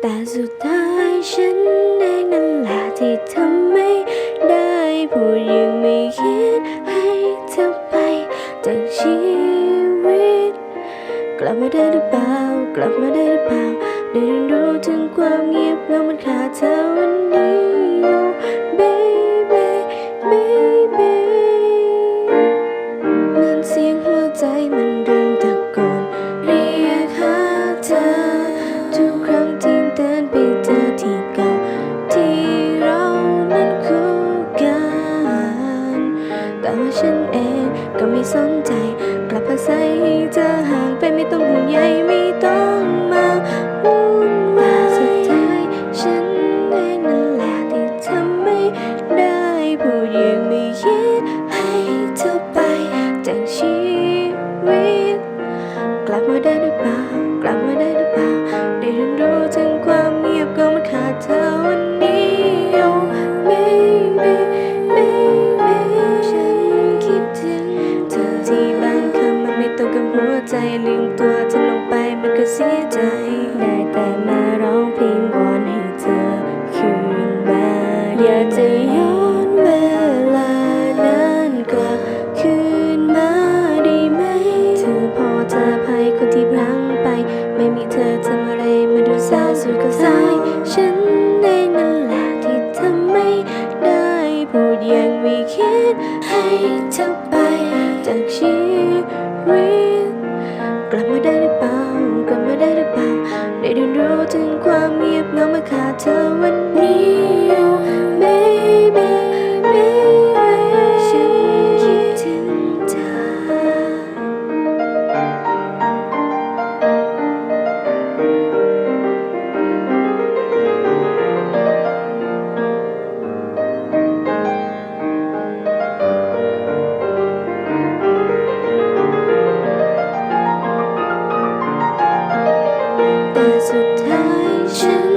แต่สุดท้ายฉันเองนั่นแหละที่ทำไม่ได้พูดยังไม่คิดให้เธอไปจากชีวิต กลับมาได้หรือเปล่า กลับมาได้หรือเปล่าได้เรียนรู้ถึงความเงียบเหงามันขาดเธอวัน แต่ว่าฉันเองก็ไม่สนใจ กลับภาใส่ให้เธอห่างไปไม่ต้องห่วงใย ใจได้แต่มาร้องเพลงวอนให้เธอคืนมาอยากจะย้อนเวลานั้นกลับคืนมาได้ไหม เธอพอเธอภัยคนที่พลังไป ไม่มีเธอทำอะไรมาดูเศร้าสุดก็สายฉันเองนั่นแหละที่ทำไม่ได้พูดยังไม่คิดให้เธอไปจากชีวิ แต่สุดท้ายฉัน